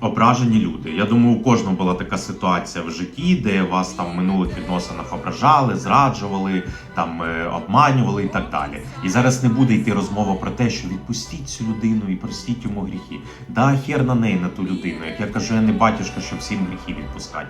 ображені люди. Я думаю, у кожного була така ситуація в житті, де вас там в минулих відносинах ображали, зраджували, там е, обманювали і так далі. І зараз не буде йти розмова про те, що відпустіть цю людину і простіть йому гріхи. Да, хер на неї на ту людину. Як я кажу, я не батюшка, що всім гріхи відпускати.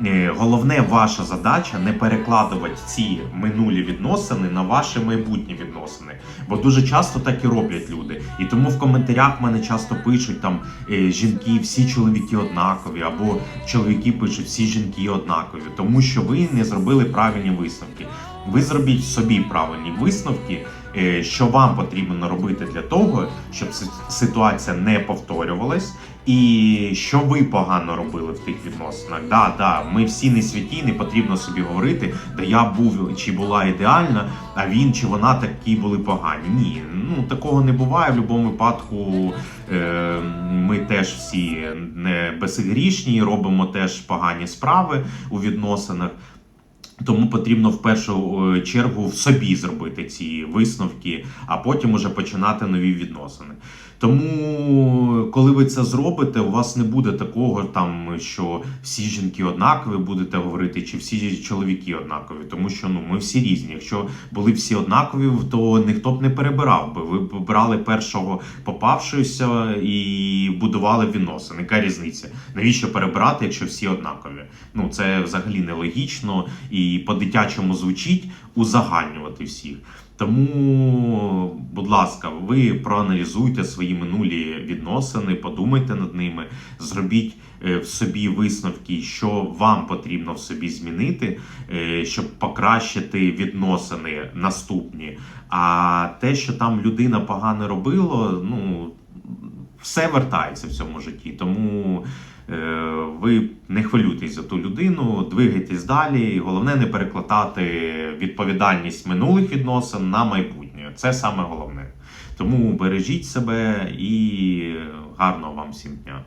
Е, Головне, ваша задача не перекладувати ці минулі відносини на ваші майбутні відносини. Бо дуже часто так і роблять люди. І тому в коментарях мене часто пишуть там е, жінки, всі чоловіки однакові, або чоловіки пишуть, всі жінки однакові, тому що ви не зробили правильні висновки. Ви зробіть собі правильні висновки, е, що вам потрібно робити для того, щоб ситуація не повторювалась, і що ви погано робили в тих відносинах. Да, да, ми всі не святі, не потрібно собі говорити, да я був чи була ідеальна, а він чи вона такі були погані. Ні, ну такого не буває. В будь-якому випадку е, ми теж всі не безгрішні, робимо теж погані справи у відносинах. Тому потрібно в першу е, чергу в собі зробити ці висновки, а потім уже починати нові відносини. Тому, коли ви це зробите, у вас не буде такого, там що всі жінки однакові будете говорити, чи всі чоловіки однакові, тому що ну ми всі різні. Якщо були всі однакові, то ніхто б не перебирав би. Ви б брали першого попавшогося і будували відносини. Яка різниця? Навіщо перебирати, якщо всі однакові? Ну це взагалі нелогічно і по-дитячому звучить узагальнювати всіх. Тому, будь ласка, ви проаналізуйте свої минулі відносини, подумайте над ними, зробіть е, в собі висновки, що вам потрібно в собі змінити, е, щоб покращити відносини наступні. А те, що там людина погано робила, ну все вертається в цьому житті. Тому е, ви не хвилюйтесь за ту людину, двигайтесь далі. Головне не перекладати відповідальність минулих відносин на майбутнє. Це саме головне. Тому бережіть себе і гарного вам всім дня.